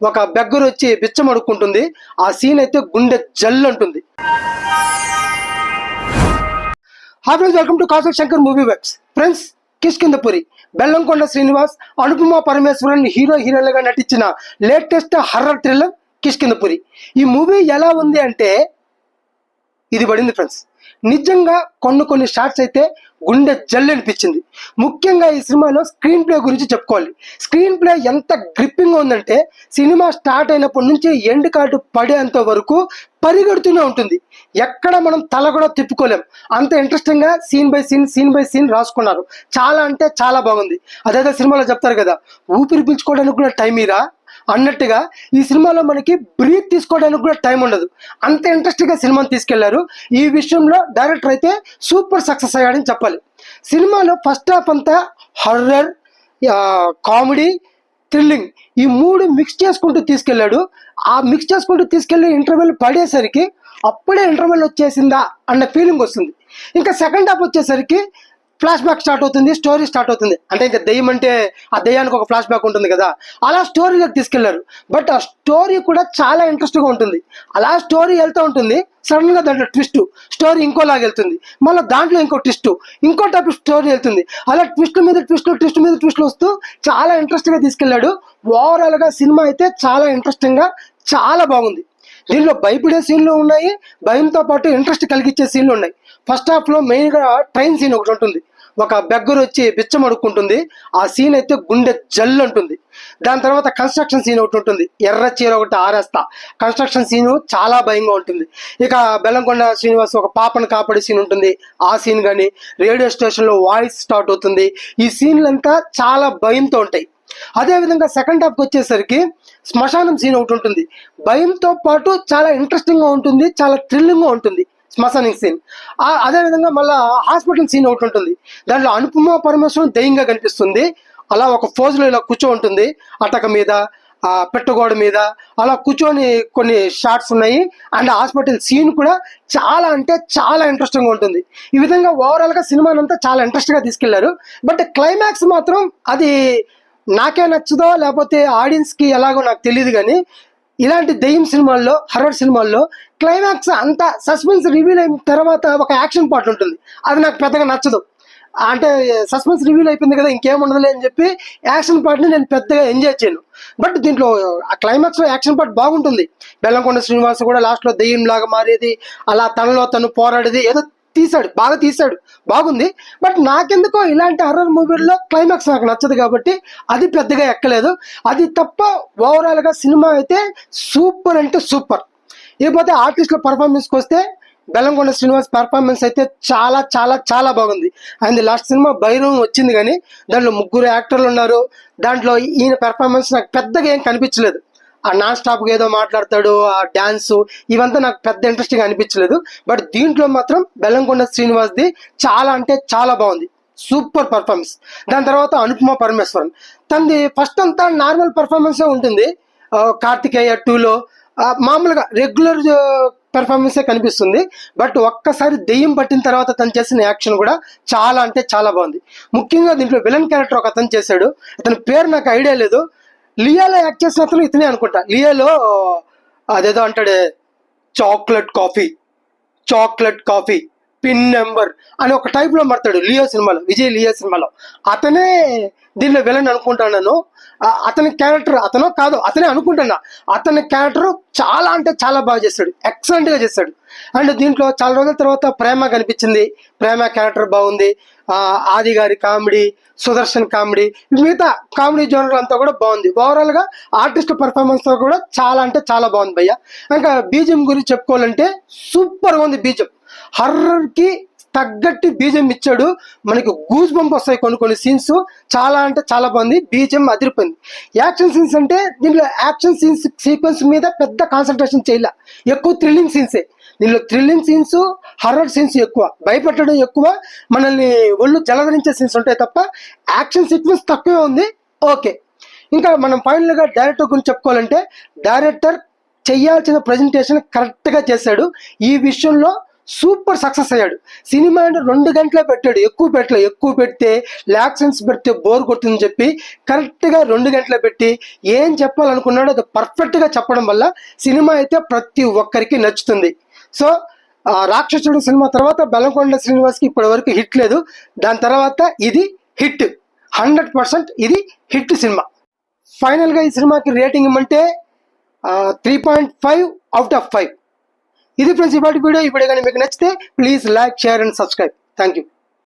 ఒక బెగ్గర వచ్చి బిచ్చం అడుక్కుంటుంది ఆ సీన్ అయితే గుండె జల్లు అంటుంది hi friends welcome to Kasal Shankar movie webs friends Kishkindhapuri Bellamkonda Srinivas Anupama Parameswaran hero హీరోలుగా నటించిన లేటెస్ట్ హర్రర్ థ్రిల్లర్ కిష్కిందపురి ఈ మూవీ ఎలా ఉంది అంటే ఇది పడింది ఫ్రెండ్స్. నిజంగా కొన్ని కొన్ని షార్ట్స్ అయితే గుండె జల్లు అనిపించింది. ముఖ్యంగా ఈ సినిమాలో స్క్రీన్ ప్లే గురించి చెప్పుకోవాలి. స్క్రీన్ ప్లే ఎంత గ్రిప్పింగ్ ఉందంటే సినిమా స్టార్ట్ అయినప్పటి నుంచి ఎండ్ కార్డు పడేంత వరకు పరిగెడుతూనే ఉంటుంది. ఎక్కడ మనం తల కూడా తిప్పుకోలేం. అంత ఇంట్రెస్టింగ్గా scene by scene scene by scene రాసుకున్నారు. చాలా అంటే చాలా బాగుంది. అదేదో సినిమాలో చెప్తారు కదా ఊపిరి పీల్చుకోవడానికి కూడా టైం ఇరా? అన్నట్టుగా ఈ సినిమాలో మనకి బ్రీత్ తీసుకోవడానికి కూడా టైం ఉండదు. అంత ఇంట్రెస్టింగ్గా సినిమాని తీసుకెళ్ళారు. ఈ విషయంలో డైరెక్టర్ అయితే సూపర్ సక్సెస్ అయ్యాడని చెప్పాలి. సినిమాలో ఫస్ట్ హాఫ్ అంతా హర్రర్ కామెడీ థ్రిల్లింగ్ ఈ మూడు మిక్స్ చేసుకుంటూ తీసుకెళ్ళాడు ఆ మిక్స్ చేసుకుంటూ తీసుకెళ్ళే ఇంటర్వెల్ పడేసరికి అప్పుడే ఇంటర్వెల్ వచ్చేసిందా అన్న ఫీలింగ్ వస్తుంది. ఇంకా సెకండ్ హాఫ్ వచ్చేసరికి ఫ్లాష్ బ్యాక్ స్టార్ట్ అవుతుంది స్టోరీ స్టార్ట్ అవుతుంది. అంటే ఇంకా దెయ్యం అంటే ఆ దెయ్యానికి ఒక ఫ్లాష్ బ్యాక్ ఉంటుంది కదా. అలా స్టోరీలోకి తీసుకెళ్ళారు. బట్ ఆ స్టోరీ కూడా చాలా ఇంట్రెస్ట్గా ఉంటుంది. అలా స్టోరీ వెళ్తూ ఉంటుంది. సడన్గా దాంట్లో ట్విస్ట్ స్టోరీ ఇంకోలాగా వెళ్తుంది. మళ్ళీ దాంట్లో ఇంకో ట్విస్ట్ ఇంకో టైప్ స్టోరీ వెళ్తుంది. అలా ట్విస్ట్ మీద ట్విస్ట్ ట్విస్ట్ మీద ట్విస్ట్ వస్తూ చాలా ఇంట్రెస్ట్గా తీసుకెళ్ళాడు. ఓవరాల్గా సినిమా అయితే చాలా ఇంట్రెస్టింగ్గా చాలా బాగుంది. దీనిలో భయపడే సీన్లు ఉన్నాయి భయంతో పాటు ఇంట్రెస్ట్ కలిగించే సీన్లు ఉన్నాయి. ఫస్ట్ హాఫ్లో మెయిన్గా ట్రైన్ సీన్ ఒకటి ఉంటుంది. ఒక బెగ్గర వచ్చి బిచ్చం అడుక్కుంటుంది. ఆ సీన్ అయితే గుండె జల్లు ఉంటుంది దాని తర్వాత కన్స్ట్రక్షన్ సీన్ ఒకటి ఉంటుంది. ఎర్ర చీర ఒకటి ఆరేస్తా. కన్స్ట్రక్షన్ సీను చాలా భయంగా ఉంటుంది. ఇక బెల్లంకొండ శ్రీనివాస్ ఒక పాపను కాపాడే సీన్ ఉంటుంది. ఆ సీన్ కానీ రేడియో స్టేషన్లో వాయిస్ స్టార్ట్ అవుతుంది. ఈ సీన్లంతా చాలా భయంతో ఉంటాయి. అదేవిధంగా సెకండ్ హాఫ్కి వచ్చేసరికి శ్మశానం సీన్ ఒకటి ఉంటుంది. భయంతో పాటు చాలా ఇంట్రెస్టింగ్గా ఉంటుంది చాలా థ్రిల్లింగ్గా ఉంటుంది శ్మశానింగ్ సీన్ అదే విధంగా హాస్పిటల్ సీన్ ఒకటి ఉంటుంది. దాంట్లో అనుపమ పరమేశ్వరం దయ్యంగా కనిపిస్తుంది. అలా ఒక ఫోజులో ఇలా కూర్చో ఉంటుంది. అటక మీద పెట్టగోడ మీద అలా కూర్చొని కొన్ని షార్ట్స్ ఉన్నాయి. అండ్ హాస్పిటల్ సీన్ కూడా చాలా అంటే చాలా ఇంట్రెస్టింగ్గా ఉంటుంది. ఈ విధంగా ఓవరాల్గా సినిమానంతా అంతా చాలా ఇంట్రెస్ట్గా తీసుకెళ్ళారు. బట్ క్లైమాక్స్ మాత్రం అది నాకే నచ్చదో లేకపోతే ఆడియన్స్కి ఎలాగో నాకు తెలియదు కానీ ఇలాంటి దెయ్యం సినిమాల్లో హర్రర్ సినిమాల్లో క్లైమాక్స్ అంత సస్పెన్స్ రివీల్ అయిన తర్వాత ఒక యాక్షన్ పార్ట్ ఉంటుంది. అది నాకు పెద్దగా నచ్చదు. అంటే సస్పెన్స్ రివీల్ అయిపోయింది కదా ఇంకేముండదులే అని చెప్పి యాక్షన్ పార్ట్ని నేను పెద్దగా ఎంజాయ్ చేయను. బట్ దీంట్లో ఆ క్లైమాక్స్లో యాక్షన్ పార్ట్ బాగుంటుంది. బెల్లంకొండ శ్రీనివాస్ కూడా లాస్ట్లో దెయ్యం లాగా మారేది అలా తనలో తను పోరాడేది ఏదో తీశాడు బాగా తీశాడు. బాగుంది. బట్ నాకెందుకో ఇలాంటి హర్రర్ మూవీల్లో క్లైమాక్స్ నాకు నచ్చదు కాబట్టి అది పెద్దగా ఎక్కలేదు. అది తప్ప ఓవరాల్గా సినిమా అయితే సూపర్ అంటే సూపర్. ఇకపోతే ఆర్టిస్టుల పర్ఫార్మెన్స్కి వస్తే బెల్లంకొండ శ్రీనివాస్ పర్ఫార్మెన్స్ అయితే చాలా చాలా చాలా బాగుంది. అండ్ లాస్ట్ సినిమా భైరవం వచ్చింది కానీ దాంట్లో ముగ్గురు యాక్టర్లు ఉన్నారు. దాంట్లో ఈయన పెర్ఫార్మెన్స్ నాకు పెద్దగా ఏం కనిపించలేదు. ఆ నాన్ స్టాప్ ఏదో మాట్లాడతాడు ఆ డాన్స్ ఇవంతా నాకు పెద్ద ఇంట్రెస్టింగ్ అనిపించలేదు. బట్ దీంట్లో మాత్రం బెల్లంకొండ శ్రీనివాస్ది చాలా అంటే చాలా బాగుంది. Super performance. దాని తర్వాత అనుపమ పరమేశ్వరన్. తనది ఫస్ట్ అంతా నార్మల్ పర్ఫార్మెన్సే ఉంటుంది. కార్తికేయ టూలో. మామూలుగా రెగ్యులర్ పెర్ఫార్మెన్సే కనిపిస్తుంది. బట్ ఒక్కసారి దెయ్యం పట్టిన తర్వాత తను చేసిన యాక్షన్ కూడా చాలా అంటే చాలా బాగుంది. ముఖ్యంగా దీంట్లో విలన్ క్యారెక్టర్ ఒక అతను చేశాడు. అతని పేరు నాకు ఐడియా లేదు. లియాలో యాక్ట్ చేసిన అతను ఇతనే అనుకుంటా. లియాలో అదేదో అంటాడే chocolate coffee chocolate coffee pin number అని ఒక టైప్లో మాడతాడు లియో సినిమాలో విజయ్ లియో సినిమాలో. అతనే దీనిలో విలన్ అనుకుంటాను అతని క్యారెక్టర్ అతనో కాదు అతనే అనుకుంటున్నా. అతని క్యారెక్టర్ చాలా అంటే చాలా బాగా చేస్తాడు. ఎక్సలెంట్గా చేస్తాడు. అండ్ దీంట్లో చాలా రోజుల తర్వాత ప్రేమ కనిపించింది. ప్రేమ క్యారెక్టర్ బాగుంది. ఆది గారి కామెడీ సుదర్శన్ కామెడీ మిగతా కామెడీ జోనర్ అంతా కూడా బాగుంది. ఓవరాల్గా ఆర్టిస్ట్ పర్ఫార్మెన్స్తో కూడా చాలా అంటే చాలా బాగుంది భయ్య. ఇంకా బీజం గురించి చెప్పుకోవాలంటే సూపర్ ఉంది బీజం. హర్రర్కి తగ్గట్టి బీజం ఇచ్చాడు. మనకి గూజ్ బంప్ వస్తాయి కొన్ని కొన్ని సీన్స్ చాలా అంటే చాలా బాగుంది. బీజం అదిరిపోయింది. యాక్షన్ సీన్స్ అంటే దీంట్లో యాక్షన్ సీన్స్ సీక్వెన్స్ మీద పెద్ద కాన్సన్ట్రేషన్ చేయాల. ఎక్కువ థ్రిల్లింగ్ సీన్సే దీనిలో థ్రిల్లింగ్ సీన్స్ హర్రర్ సీన్స్ ఎక్కువ. భయపెట్టడం ఎక్కువ. మనల్ని ఒళ్ళు జలధరించే సీన్స్ ఉంటాయి తప్ప యాక్షన్ సీక్వెన్స్ తక్కువే ఉంది. ఓకే. ఇంకా మనం ఫైనల్గా డైరెక్టర్ గురించి చెప్పుకోవాలంటే డైరెక్టర్ చేయాల్సిన ప్రజెంటేషన్ కరెక్ట్గా చేశాడు. ఈ విషయంలో సూపర్ సక్సెస్ అయ్యాడు. సినిమా అంటే రెండు గంటలే పెట్టాడు. ఎక్కువ పెట్టలే. ఎక్కువ పెడితే లాక్సెన్స్ పెడితే బోర్ కొడుతుందని చెప్పి కరెక్ట్గా రెండు గంటలే పెట్టి ఏం చెప్పాలనుకున్నాడో అది పర్ఫెక్ట్గా చెప్పడం వల్ల సినిమా అయితే ప్రతి ఒక్కరికి నచ్చుతుంది. సో రాక్షసుడు సినిమా తర్వాత బెల్లంకొండ శ్రీనివాస్కి ఇప్పటి వరకు హిట్ లేదు. దాని తర్వాత ఇది హిట్. హండ్రెడ్ పర్సెంట్ ఇది హిట్ సినిమా. ఫైనల్గా ఈ సినిమాకి రేటింగ్ ఇమ్మంటే three point five out of five ఇది ఫ్రెండ్స్ ఇవాటి వీడియో. ఇప్పుడు కానీ మీకు నచ్చితే please like share and subscribe. Thank you